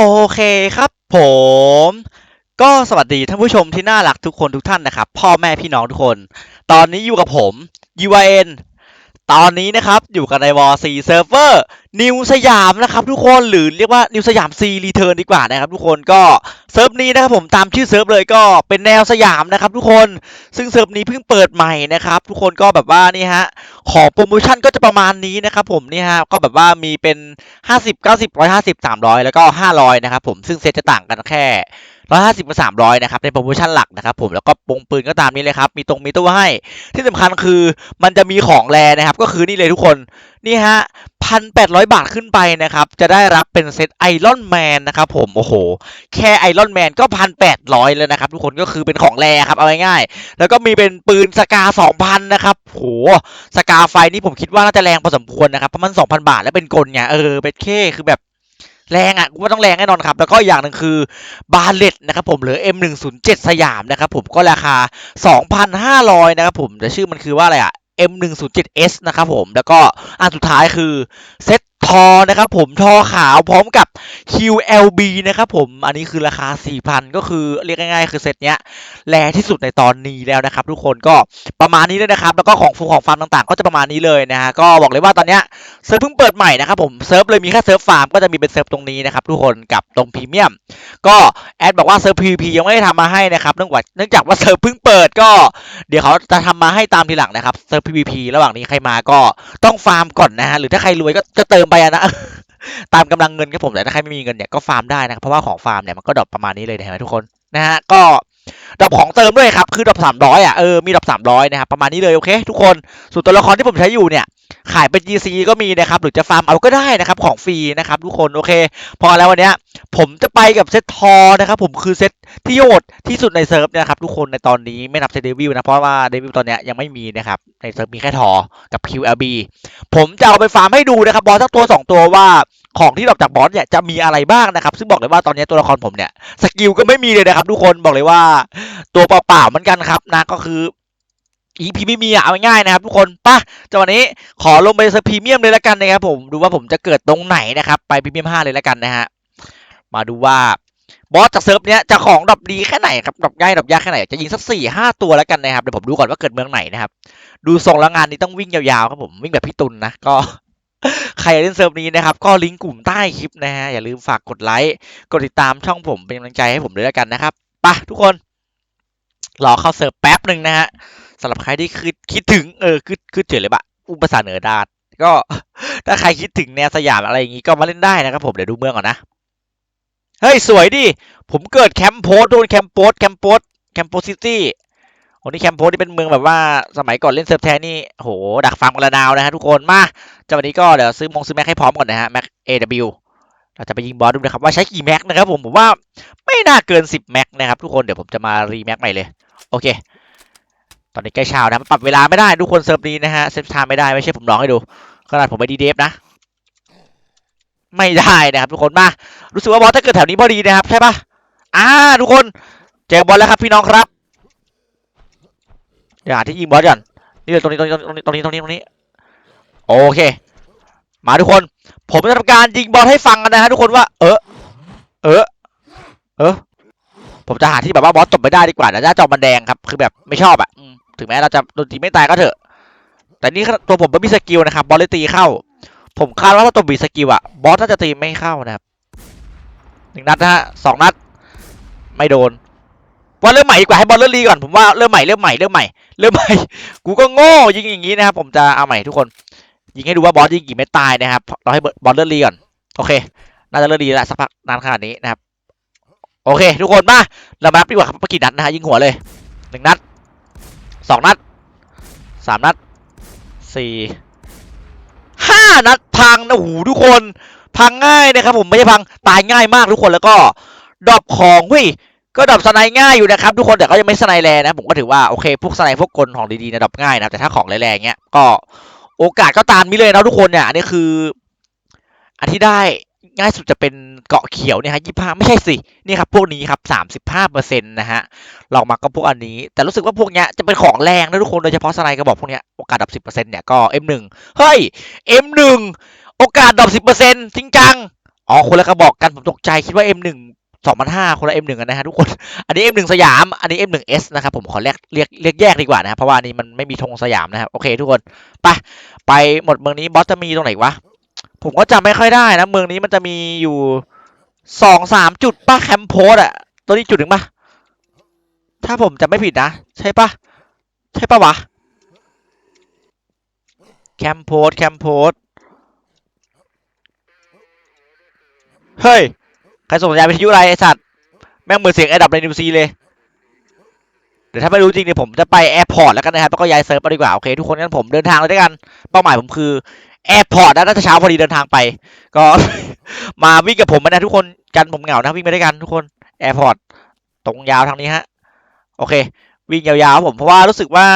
โอเคครับผม ก็สวัสดีท่านผู้ชมที่น่ารักทุกคนทุกท่านนะครับ พ่อแม่พี่น้องทุกคน ตอนนี้อยู่กับผม UIN ตอนนี้นะครับอยู่กันในวอร์ซีเซิร์ฟเวอร์นิวสยามนะครับทุกคนหรือเรียกว่านิวสยามซีรีเทิร์นดีกว่านะครับทุกคนก็เซิร์ฟนี้นะครับผมตามชื่อเซิร์ฟเลยก็เป็นแนวสยามนะครับทุกคนซึ่งเซิร์ฟนี้เพิ่งเปิดใหม่นะครับทุกคนก็แบบว่านี่ฮะของโปรโมชั่นก็จะประมาณนี้นะครับผมนี่ฮะก็แบบว่ามีเป็น 50 90 150 300 แล้วก็ 500 นะครับผมซึ่งเซตจะต่างกันแค่150กับ300นะครับในโปรโมชั่นหลักนะครับผมแล้วก็ปงปืนก็ตามนี้เลยครับมีตรงมีตู้ให้ที่สำคัญคือมันจะมีของแรนะครับก็คือนี่เลยทุกคนนี่ฮะพันแปดร้อยบาทขึ้นไปนะครับ จะได้รับเป็นเซตไอรอนแมนนะครับผม โอ้โห แค่ไอรอนแมนก็พันแปดร้อยเลยนะครับ ทุกคนก็คือเป็นของแรครับ เอาง่ายๆ แล้วก็มีเป็นปืนสกาสองพันนะครับโหสกาไฟนี่ผมคิดว่าน่าจะแรงพอสมควรนะครับ เพราะมันสองพันบาทแล้วเป็นกลไงเออเป็นเคคือแบบแรงอะกูว่าต้องแรงแน่นอนครับ แล้วก็อย่างหนึ่งคือบาเลตนะครับผมหรือ M107 สยามนะครับผมก็ราคา 2,500 นะครับผมแต่ชื่อมันคือว่าอะไรอะ M107S นะครับผม แล้วก็อันสุดท้ายคือเซ็ต ทอนะครับผมทอขาวพร้อมกับ QLB นะครับผมอันนี้คือราคา 4,000 ก็คือเรียกง่ายๆ คือเซตเนี้ยแรงที่สุดในตอนนี้แล้วนะครับ ทุกคนก็ประมาณนี้เลยนะครับ แล้วก็ของฟูของฟาร์มต่างๆ ก็จะประมาณนี้เลยนะฮะก็บอกเลยว่าตอนเนี้ยเซิร์ฟเพิ่งเปิดใหม่นะครับผมเซิร์ฟเลยมีแค่เซิร์ฟฟาร์มก็จะมีเป็นเซิร์ฟตรงนี้นะครับทุกคนกับตรงพรีเมียมก็แอดบอกว่าเซิร์ฟ PVP ยังไม่ได้ทำมาให้นะครับเนื่องจากเนื่องจากว่าเซิร์ฟเพิ่งเปิดก็ เดี๋ยวเขาจะทำมาให้ตามทีหลังนะครับเซิร์ฟ PVP ระหว่างนี้ใครมาก็ต้องฟาร์มก่อนนะฮะหรือถ้าใครรวยก็จะเติมไปอะนะตามกำลังเงินครับผมแต่ถ้าใครไม่มีเงินเนี่ยก็ฟาร์มได้นะครับเพราะว่าของฟาร์มเนี่ยมันก็ดรอปประมาณนี้เลยนะทุกคนนะฮะก็ดรอปของเติมด้วยครับคือดรอปสามร้อยอะเออมีดรอปสามร้อยนะครับประมาณนี้เลยโอเค ทุกคนส่วนตัวละครที่ผมใช้อยู่เนี่ย ขายเป็น GC ก็มีนะครับหรือจะฟาร์มเอาก็ได้นะครับของฟรีนะครับทุกคนโอเค พอแล้ววันนี้ผมจะไปกับเซตทอนะครับผมคือเซตที่โหดที่สุดในเซิร์ฟนะครับทุกคนในตอนนี้ไม่นับเซตเดวิลนะเพราะว่าเดวิลตอนนี้ยังไม่มีนะครับในเซิร์ฟมีแค่ทอกับ QLB ผมจะเอาไปฟาร์มให้ดูนะครับบอสสักตัวสองตัวว่าของที่ดรอปจากบอสเนี่ยจะมีอะไรบ้างนะครับ ซึ่งบอกเลยว่าตอนนี้ตัวละครผมเนี่ยสกิลก็ไม่มีเลยนะครับทุกคนบอกเลยว่าตัวเปล่าๆเหมือนกันครับนะก็คือ EP ไม่มีอะเอาง่ายนะครับทุกคนป่ะจังหวะนี้ขอลงไปเซอร์พรีเมียมเลยละกันนะครับผมดูว่าผมจะเกิดตรงไหนนะครับไปพรีเมียม5เลยละกันนะฮะมาดูว่าบอสจากเซิร์ฟเนี้ยจะของดรอปดีแค่ไหนครับดรอปง่ายดรอปยากแค่ไหนจะยิงสักสี่ห้าตัวแล้วกันนะครับเดี๋ยวผมดูก่อนว่าเกิดเมืองไหนนะครับดูทรงแล้วงานนี้ต้องวิ่งยาวๆครับผมวิ่งแบบพี่ตุลนะก็ใครเล่นเซิร์ฟนี้นะครับ ก็ลิงก์กลุ่มใต้คลิปนะฮะอย่าลืมฝากกดไลค์กดติดตามช่องผมเป็นกำลังใจให้ผมด้วยแล้วกันนะครับไปทุกคนรอเข้าเซิร์ฟแป๊บหนึ่งนะฮะ สำหรับใครที่คิดคิดถึงเออคิดคิดเฉยเลยปะอุปสรรคเหนือดาดก็ถ้าใครคิดถึงแนวสยามอะไรอย่างงี้ก็มาเล่นได้นะครับผมเดี๋ยวดูเมืองก่อนนะเฮ้ยสวยดิผมเกิดแคมป์โพสโดนแคมป์โพสแคมป์โพสแคมป์โพสซิตี้โอ้นี่แคมป์โพสที่เป็นเมืองแบบว่าสมัยก่อนเล่นเซิร์ฟแทนนี่โหดักฟาร์มกระดาวนะฮะทุกคนมาจังหวะนี้ก็เดี๋ยวซื้อมงซื้อแม็กให้พร้อมก่อนนะฮะแม็ก AW เราจะไปยิงบอสดูนะครับว่าใช้กี่แม็กนะครับผมผมว่าไม่น่าเกิน 10 แม็กนะครับทุกคนเดี๋ยวผมจะมารีแม็กใหม่เลยโอเค ตอนนี้ใกล้เช้านะปรับเวลาไม่ได้ทุกคนเซิร์ฟนี้นะฮะเซฟไทม์ไม่ได้ไม่ใช่ผมลองให้ดูขนาดผมไปดีเดฟนะ ไม่ได้นะครับทุกคนมารู้สึกว่าบอสถ้าเกิดแถวนี้พอดีนะครับใช่ปะอ่าทุกคนเจอบอลแล้วครับพี่น้องครับเดี๋ยวหาที่ยิงบอสก่อนนี่เลยตรงนี้ตรงนี้ตรงนี้ตรงนี้ตรงนี้ตรงนี้โอเค มาทุกคน ผมจะทำการยิงบอลให้ฟังกันนะฮะทุกคนว่า เออเออเออ ผมจะหาที่แบบว่าบอสตบไม่ได้ดีกว่านะหน้าจอมันแดงครับคือแบบไม่ชอบอะอืมถึงแม้เราจะโดนตีไม่ตายก็เถอะ แต่นี่ตัวผมไม่มีสกิลนะครับบอลเลยตีเข้า ผมคาดว่าถ้าตัวบีสกิลอะบอสน่าจะตีไม่เข้านะครับหนึ่งนัดนะฮะสองนัด ไม่โดนว่าเริ่มใหม่ดีกว่าให้บอลเริ่มรีก่อนผมว่าเริ่มใหม่เริ่มใหม่เริ่มใหม่เริ่มใหม่กูก็โง่ยิงอย่างนี้นะครับผมจะเอาใหม่ทุกคน ยิงให้ดูว่าบอสยิงกี่ไม่ตายนะครับเราให้บอลเริ่มรีก่อนโอเค น่าจะเริ่มรีแล้วสักพักนานขนาดนี้นะครับ โอเค ทุกคนมาเรามานับดีกว่าครับกี่นัดนะฮะยิงหัวเลยหนึ่งนัดสองนัดสามนัดสี่ห้านัดพังนะโอ้โหทุกคนพังง่ายนะครับผมไม่ใช่พังตายง่ายมากทุกคนแล้วก็ดรอปของเฮ้ยก็ดรอปสไนง่ายอยู่นะครับทุกคนแต่ก็ยังไม่สไนแรงนะผมก็ถือว่าโอเคพวกสไนพวกกลของดีๆนะดรอปง่ายนะแต่ถ้าของแรงๆเงี้ยก็โอกาสก็ตามนี้เลยนะทุกคนเนี่ยอันนี้คืออันที่ได้ ง่ายสุดจะเป็นเกาะเขียวเนี่ยฮะยี่ห้าไม่ใช่สินี่ครับพวกนี้ครับสามสิบห้าเปอร์เซ็นต์นะฮะลองมาก็พวกอันนี้ แต่รู้สึกว่าพวกเนี้ยจะเป็นของแรงนะทุกคนโดยเฉพาะสไนด์กระบอกพวกเนี้ยโอกาสดับสิบเปอร์เซ็นต์เนี่ยก็ M1 เฮ้ย M1 โอกาสดรอปสิบเปอร์เซ็นต์จริงจังอ๋อคนละกระบอกกันผมตกใจคิดว่า M1 2005คนละ M1 กันนะฮะทุกคน อันนี้ M1 สยาม อันนี้ M1S นะครับผมขอเรียกเรียกเรียกแยกดีกว่านะครับเพราะว่านนี้มันไม่มีธงสยามนะครับโอเคทุกคน ไป ไปหมดเมืองนี้บอสจะมีตรงไหนวะ ผมก็จำไม่ค่อยได้นะ เมืองนี้มันจะมีอยู่สองสามจุดป้าแคมป์โพสอะตัวนี้จุดหนึ่งปะถ้าผมจำไม่ผิดนะ ใช่ปะใช่ปะวะ แคมป์โพสแคมป์โพสเฮ้ย ใครส่งสัญญาณวิทยุอะไรไอสัตว์ แม่งเหมือนเสียงแอดับในนิวซีเลย เดี๋ยวถ้าไม่รู้จริงเนี่ยผมจะไปแอร์พอร์ตแล้วกันนะครับ แล้วก็ย้ายเซิร์ฟไปดีกว่า โอเค ทุกคนงั้นผมเดินทางเลยด้วยกัน เป้าหมายผมคือ แอร์พอร์ตนะน่าจะเช้าพอดีเดินทางไป ก็มาวิ่งกับผมนะทุกคนกันผมเหงานะวิ่งไปด้วยกันทุกคนแอร์พอร์ตตรงยาวทางนี้ฮะ โอเค วิ่งยาวๆผมเพราะว่ารู้สึกว่า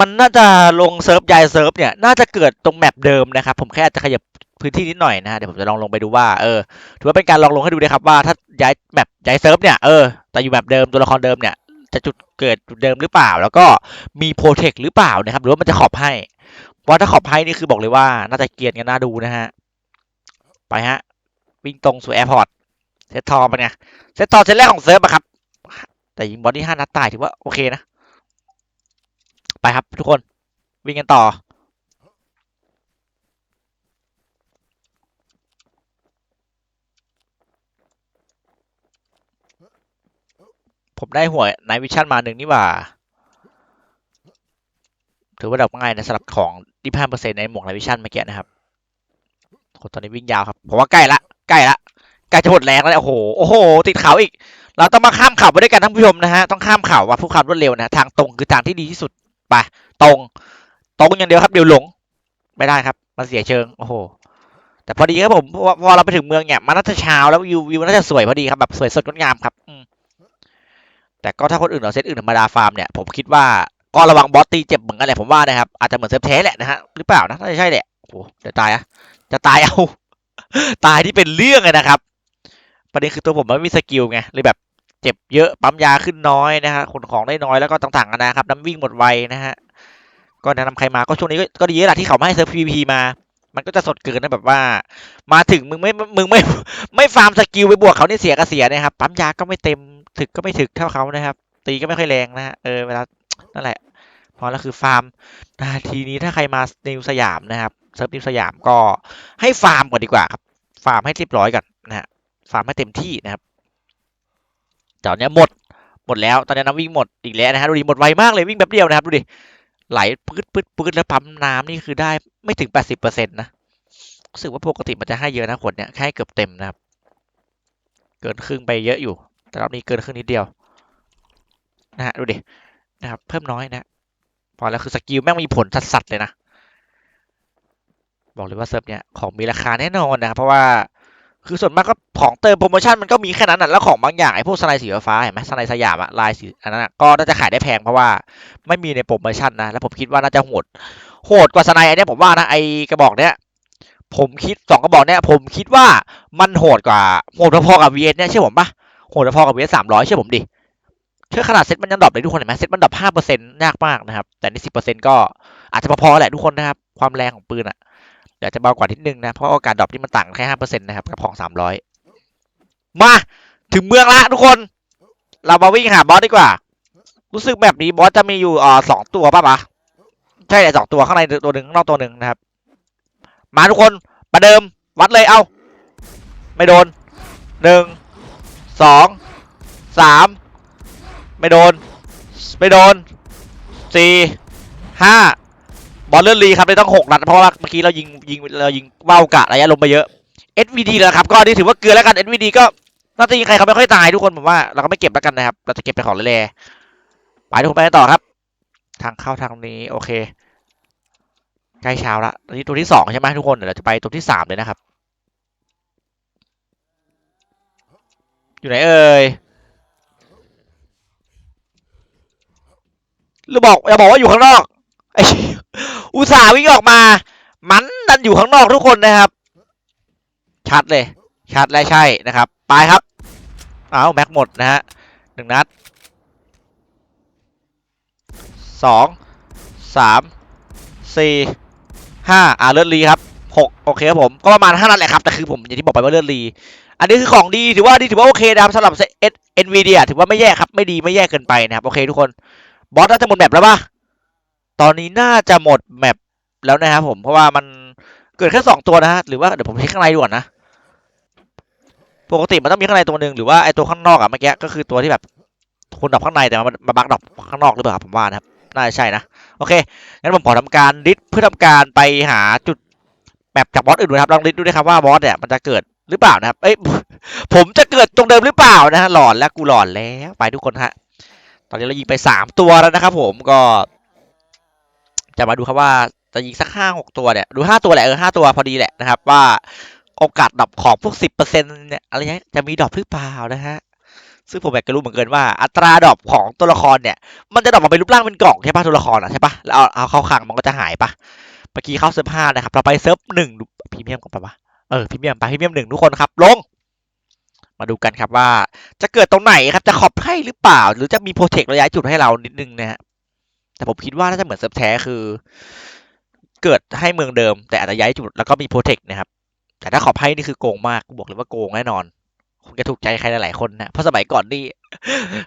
มันน่าจะลงเซิร์ฟย้ายเซิร์ฟเนี่ยน่าจะเกิดตรงแมปเดิมนะครับ ผมแค่จจะขยับพื้นที่นิดหน่อยนะฮะเดี๋ยวผมจะลองลงไปดูว่าเออถือว่าเป็นการลองลงให้ดูนะครับว่าถ้าย้ายแมปย้ายเซิร์ฟเนี่ยเออแต่อยู่แบบเดิมตัวละครเดิมเนี่ยจะจุดเกิดจุดเดิมหรือเปล่า แล้วก็มีโปรเทคหรือเปล่านะครับหรือว่ามันจะขอบให้ เพราถ้าขอบให้นี่คือบอกเลยว่า น่าจะเกรียนกันน่าดูนะฮะ ไปฮะ วิ่งตรงสู่แอร์พอร์ตเซตทอมันไงเซตทอเซตแรกของเซิร์ฟอะครับ แต่ยิงบอดี้ห้านัดตายถือว่าโอเคนะ ไปครับทุกคน วิ่งกันต่อผมได้หัวไนวิชั่นมาหนึ่งนี่ว่า ถือว่าดับง่ายนะสำหรับของ ที่ห้าเปอร์เซ็นในหมวกไนวิชั่นเมื่อกี้นะครับคนตอนนี้วิ่งยาวครับผมว่าใกล้ละใกล้ละใกล้จะหมดแรงแล้วโอ้โหโอ้โห ติดเขาอีก เราต้องมาข้ามเขาไปด้วยกันท่านผู้ชมนะฮะต้องข้ามเขาว่าผู้ขับรวดเร็วนะทางตรงคือทางที่ดีที่สุดไปตรง ตรงอย่างเดียวครับเดี๋ยวหลงไม่ได้ครับ มันเสียเชิงโอ้โหแต่พอดีครับผมเพราะว่าพอเราไปถึงเมืองเนี่ยมันน่าจะเช้าแล้ววิววิวน่าจะสวยพอดีครับแบบสวยสดงดงามครับแต่ก็ถ้าคนอื่นเอาเซตอื่นธรรมดาฟาร์มเนี่ยผมคิดว่า ก็ระวังบอสตีเจ็บเหมือนกันแหละผมว่านะครับ อาจจะเหมือนเซิร์ฟเทสแหละนะฮะหรือเปล่านะน่าจะใช่แหละโอ้โหเดี๋ยวตายอะจะตายเอา ตายที่เป็นเรื่องเลยนะครับประเด็นคือตัวผมมันไม่มีสกิลไงเลยแบบเจ็บเยอะปั๊มยาขึ้นน้อยนะฮะขนของได้น้อยแล้วก็ต่างๆนะครับน้ำวิ่งหมดไวนะฮะก็แนะนำใครมาก็ช่วงนี้ก็ดีแล้วล่ะที่เขาไม่ให้เซิร์ฟ PVP มา มันก็จะสดเกินนะแบบว่า มาถึงมึงไม่มึงไม่ไม่ฟาร์มสกิลไปบวกเขานี่เสียก็เสียนะครับปั๊มยาก็ไม่เต็มถึกก็ไม่ถึกเท่าเขานะครับ ตีก็ไม่ค่อยแรงนะฮะเออเวลานั่นแหละ พอแล้วคือฟาร์มนาทีนี้ถ้าใครมานิวสยามนะครับเซิร์ฟนิวสยามก็ให้ฟาร์มก่อนดีกว่าครับ ฟาร์มให้เรียบร้อยก่อนนะฮะฟาร์มให้เต็มที่นะครับตอนนี้หมดหมดแล้ว ตอนนี้น้ำวิ่งหมดอีกแล้วนะฮะดูดิหมดไวมากเลยวิ่งแป๊บเดียวนะครับดูดิไหลปื๊ดปื๊ดปื๊ดแล้วปั๊มน้ำนี่คือได้ไม่ถึงแปดสิบเปอร์เซ็นต์นะรู้สึกว่าปกติมันจะให้เยอะนะขวดเนี้ยแค่ให้เกือบเต็มนะครับ เกินครึ่งไปเยอะอยู่ แต่รอบนี้เกินครึ่งนิดเดียวนะฮะดูดินะครับ เพิ่มน้อยนะ พอแล้วคือสกิลแม่งมีผลสัสๆเลยนะ บอกเลยว่าเซิร์ฟเนี่ยของมีราคาแน่นอนนะครับเพราะว่าคือส่วนมากก็ของเติมโปรโมชั่นมันก็มีแค่นั้นน่ะแล้วของบางอย่างไอ้พวกสไนสีฟ้าเห็นไหมสไนสยามอะลายสีอันนั้นอะก็น่าจะขายได้แพงเพราะว่าไม่มีในโปรโมชั่นนะแล้วผมคิดว่าน่าจะโหดโหดกว่าสไนอันนี้ผมว่านะไอ้กระบอกเนี้ยผมคิดสองกระบอกเนี้ยผมคิดว่ามันโหดกว่าโหดพอๆกับ VS เนี่ยเชื่อผมปะโหดพอๆกับ VS สามร้อยเชื่อผมดิ เชื่อขนาดเซ็ตมันยังดรอปเลยทุกคนเห็นไหมเซ็ตมันดรอปห้าเปอร์เซ็นต์ยากมากนะครับ แต่ในสิบเปอร์เซ็นต์ก็อาจจะพอๆแหละทุกคนนะครับ ความแรงของปืนอะเดี๋ยวจะเบากว่านิดนึงนะ เพราะว่าการดรอปที่มันต่างแค่ห้าเปอร์เซ็นต์นะครับกับของสามร้อยมา ถึงเมืองละทุกคน เรามาวิ่งหาบอสดีกว่า รู้สึกแบบนี้บอสจะมีอยู่อ่อสองตัวป่ะปะใช่แหละสองตัวข้างในตัวหนึ่งข้างนอกตัวหนึ่งนะครับ มาทุกคนประเดิมวัดเลยเอาไม่โดนหนึ่งสองสาม ไม่โดน ไม่โดนสี่ห้าบอลเลื่อนลีครับเลยต้องหกนัดเพราะว่าเมื่อกี้เรายิงยิงเรายิงว่ากะระยะลมไปเยอะ SVD แล้วครับก็นี่ถือว่าเกลือแล้วกัน SVD ก็น่าจะยิงใครเขาไม่ค่อยตายทุกคนผมว่าเราก็ไม่เก็บแล้วกันนะครับ เราจะเก็บไปของแร่ๆไปทุกคนไปต่อครับ ทางเข้าทางนี้โอเคใกล้เช้าละอันนี้ตัวที่สองใช่ไหมทุกคนเดี๋ยวเราจะไปตัวที่สามเลยนะครับ อยู่ไหนเอ่ย หรือบอกอย่าบอกว่าอยู่ข้างนอกอุตส่าห์วิ่งออกมา มันดันอยู่ข้างนอกทุกคนนะครับ ชัดเลย ชัดและใช่นะครับ ไปครับ เอาแม็กหมดนะฮะหนึ่งนัดสองสามสี่ห้าอ่าเลือดรีครับหกโอเคครับผมก็ประมาณห้านัดแหละครับ แต่คือผมอย่างที่บอกไปว่าเลือดรี อันนี้คือของดีถือว่าดีถือว่าโอเคนะครับสำหรับเอ็นวีดีถือว่าไม่แย่ครับ ไม่ดีไม่แย่เกินไปนะครับ โอเคทุกคน บอสน่าจะหมดแมปแล้วป่ะ ตอนนี้น่าจะหมดแมปแล้วนะครับผม เพราะว่ามันเกิดแค่สองตัวนะฮะ หรือว่าเดี๋ยวผมเช็คข้างในดูก่อนนะ ปกติมันต้องมีข้างในตัวหนึ่งหรือว่าไอตัวข้างนอกอะเมื่อกี้ก็คือตัวที่แบบคนดับข้างในแต่มันมาบักดับข้างนอกหรือเปล่าผมว่านะครับ น่าจะใช่นะ โอเค งั้นผมขอทำการดิสเพื่อทำการไปหาจุดแมปจากบอสอื่นดูนะครับ ลองดิสดูนะครับว่าบอสเนี่ยมันจะเกิดหรือเปล่านะครับ เอ้ย ผมจะเกิดตรงเดิมหรือเปล่านะฮะ หลอนแล้วกูหลอนแล้ว ไปทุกคนฮะ ตอนนี้เรายิงไปสามตัวแล้วนะครับผมก็ จะมาดูครับว่าจะยิงสักห้าหกตัวเนี่ยดูห้าตัวแหละเออห้าตัวพอดีแหละนะครับ ว่าโอกาสดรอปของพวกสิบเปอร์เซ็นต์เนี่ยอะไรเงี้ยจะมีดรอปหรือเปล่านะฮะซึ่งผมอยากจะรู้เหมือนกันว่าอัตราดรอปของตัวละครเนี่ย มันจะดรอปมาเป็นรูปร่างเป็นกล่องใช่ปะตัวละครอะใช่ปะแล้วเอาเอาเข้าคลังมันก็จะหายปะเมื่อกี้เข้าเซิร์ฟห้านะครับเราไปเซิร์ฟหนึ่งพรีเมียมก่อนปะวะเออพรีเมียมไปพรีเมียมหนึ่งทุกคนครับลง มาดูกันครับว่าจะเกิดตรงไหนครับจะขอบให้หรือเปล่า หรือจะมีโปรเทคระยะจุดให้เรานิดนึงนะฮะแต่ผมคิดว่าน่าจะเหมือนเซิร์ฟแท้คือ เกิดให้เมืองเดิม แต่อาจจะย้ายจุดแล้วก็มีโปรเทคนะครับ แต่ถ้าขอบให้นี่คือโกงมากบอกเลยว่าโกงแน่นอนคงจะถูกใจใครหลายๆคนนะเพราะสมัยก่อนนี่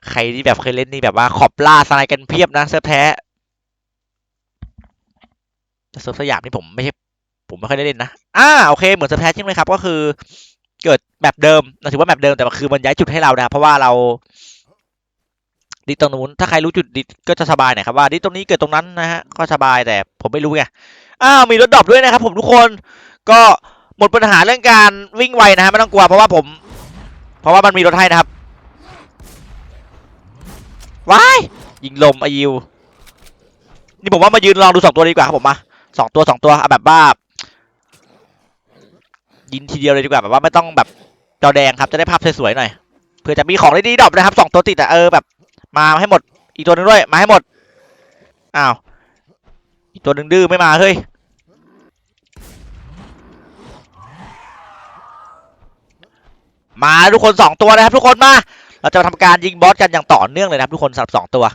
ใครที่แบบเคยเล่นนี่แบบว่าขอบล่าสไนกันเพียบนะเซิร์ฟแท้เซิร์ฟสยามนี่ผมไม่ใช่ผมไม่ค่อยได้เล่นนะอ่าโอเคเหมือนเซิร์ฟแท้จริงไหมครับ ก็คือ เกิดแบบเดิมเราถือว่าแบบเดิมแต่คือมันย้ายจุดให้เรานะเพราะว่าเราดิตรงนู้นถ้าใครรู้จุดดิก็จะสบายหน่อยครับว่าดิตรงนี้เกิดตรงนั้นนะฮะก็สบายแต่ผมไม่รู้ไงอ้าวมีรถดรอปด้วยนะครับ ผมทุกคนก็หมดปัญหาเรื่องการวิ่งไวนะฮะไม่ต้องกลัวเพราะว่าผม เพราะว่ามันมีรถให้นะครับว้ายยิงลมอายิวนี่ผมว่ามายืนลองดูสองตัวดีกว่าครับผมมาสองตัวสองตัวเอาแบบว่า ยินทีเดียวเลยดีกว่าแบบว่าไม่ต้องแบบจอแดงครับจะได้ภาพสวยๆหน่อยเพื่อจะมีของดีดรอปนะครับสองตัวติดแต่เออแบบ มาให้หมด อีกตัวหนึงด้วยมาให้หมดอ้าวอีกตัวนึงดื้อไม่มาเฮ้ยมาทุกคนสองตัวนะครับทุกคนมาเราจะมาทำการยิงบอสกันอย่างต่อเนื่องเลยนะครับทุกคนสำหรับสองตัว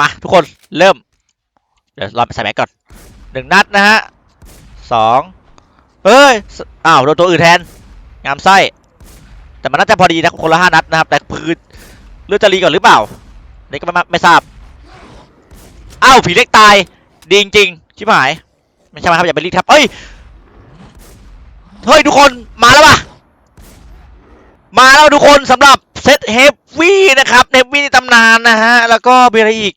มาทุกคนเริ่ม เดี๋ยวรอไปใส่แม็กก่อนหนึ่งนัดนะฮะ สองเอ้ย อ้าวโดนตัวอื่นแทน งามไส้ แต่มันน่าจะพอดีนะคนละห้านัดนะครับ แต่พื้นเลือดจะรีก่อนหรือเปล่านี่ก็ไม่ไม่ทราบ อ้าวผีเล็กตาย ดีจริงชิบหาย ไม่ใช่ไหมครับอย่าไปรีบครับเอ้ย เฮ้ยทุกคนมาแล้วปะมาแล้วทุกคนสำหรับเซตเฮฟวี่นะครับ เฮฟวี่ในตำนานนะฮะ แล้วก็มีอะไรอีก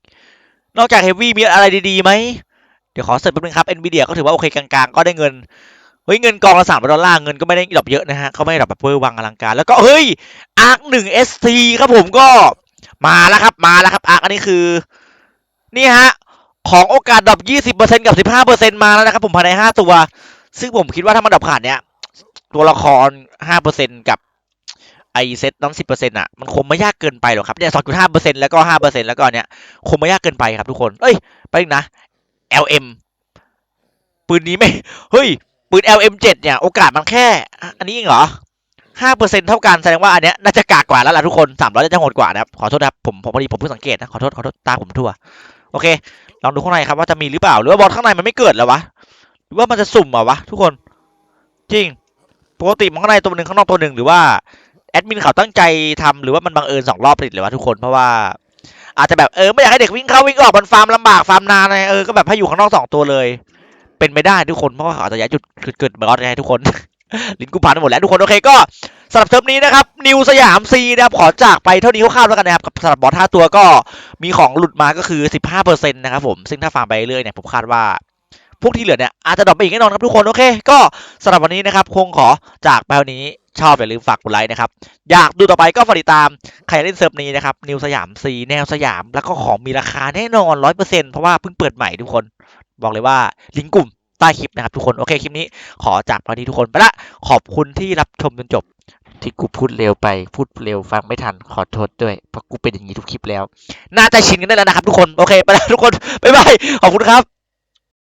นอกจากเฮฟวี่มีอะไรดีๆไหม ดี๋ยวขอเสร็จแป๊บนึงครับ NVIDIA ก็ถือว่าโอเคกลางๆก็ได้เงินเฮ้ยเงินกองละสามดอลลาร์เงินก็ไม่ได้ดรอปเยอะนะฮะเขาไม่ได้ดรอปแบบเวอร์วังอลังการ แล้วก็เฮ้ยอาร์คหนึ่ง ST ครับผมก็มาแล้วครับมาแล้วครับอาร์คอันนี้คือนี่ฮะของโอกาสดรอปยี่สิบเปอร์เซ็นต์กับสิบห้าเปอร์เซ็นต์มาแล้วนะครับผมภายในห้าตัว ซึ่งผมคิดว่าถ้ามันดรอปขาดเนี้ยตัวละครห้าเปอร์เซ็นต์กับไอเซ็ตน้ำสิบเปอร์เซ็นต์อะมันคงไม่ยากเกินไปหรอกครับเนี่ยสองจุดห้าเปอร์เซ็นต์แล้วก็ห้าเปอร์เซ็นแล้วก็เนี้ยคงไม่ยากเกินไปครับทุกคนเอ้ยไปอีกนะ LM ปืนนี้ไม่ เฮ้ย ปืน LM7 เนี่ย โอกาสมันแค่ อันนี้เองเหรอห้าเปอร์เซ็นเท่ากันแสดงว่าอันเนี้ยน่าจะกากกว่าแล้วล่ะทุกคนสามร้อยจะโหดกว่านะครับ ขอโทษนะครับ ผมผมพอดีผมเพิ่งสังเกตนะ ขอโทษ ขอโทษ ตาผมทั่ว โอเค ลองดูข้างในครับว่าจะมีหรือเปล่า หรือว่าบอลข้างในมันไม่เกิดแล้ววะ หรือว่ามันจะสุ่มเหรอวะทุกคน จริง ปกติมันข้างในตัวหนึ่งข้างนอกตัวหนึ่งหรือว่าแอดมินเขาตั้งใจทำหรือว่ามันบังเอิญสองรอบติดเลยวะทุกคน เพราะว่า อาจจะแบบเออไม่อยากให้เด็กวิ่งเข้าวิ่งออกมันฟาร์มลำบากฟาร์มนานไงเออก็แบบให้อยู่ข้างนอกสองตัวเลย เป็นไปได้ทุกคนเพราะว่าเขาอาจจะย้ายจุดเกิดเกิดบอสไงทุกคน ลิ้นกูพันไปหมดแล้วทุกคนโอเคก็สำหรับเทอมนี้นะครับนิวสยามซีนะครับขอจากไปเท่านี้คร่าวๆแล้วกันนะครับกับสำหรับบอสห้าตัวก็มีของหลุดมาก็คือสิบห้าเปอร์เซ็นต์นะครับผมซึ่งถ้าฟาร์มไปเรื่อยเนี่ยผมคาดว่าพวกที่เหลือเนี่ยอาจจะดรอปไปอีกแน่นอนครับทุกคนโอเค ก็สำหรับวันนี้นะครับคงขอจากไปเท่านี้ ชอบอย่าลืมฝากกดไลค์นะครับ อยากดูต่อไปก็ฝากติดตามใครเล่นเซิร์ฟนี้นะครับ นิวสยามซีแนวสยาม แล้วก็ของมีราคาแน่นอนร้อยเปอร์เซ็นต์เพราะว่าเพิ่งเปิดใหม่ทุกคน บอกเลยว่าลิงก์กลุ่มใต้คลิปนะครับทุกคนโอเคคลิปนี้ขอจากวันนี้ทุกคนไปละขอบคุณที่รับชมจนจบ ที่กูพูดเร็วไปพูดเร็วฟังไม่ทันขอโทษด้วยเพราะกูเป็นอย่างนี้ทุกคลิปแล้ว น่าจะชินกันได้แล้วนะครับ ทุกคนโอเคไปล้วทุกคนบ๊ายบายขอบคุณครับ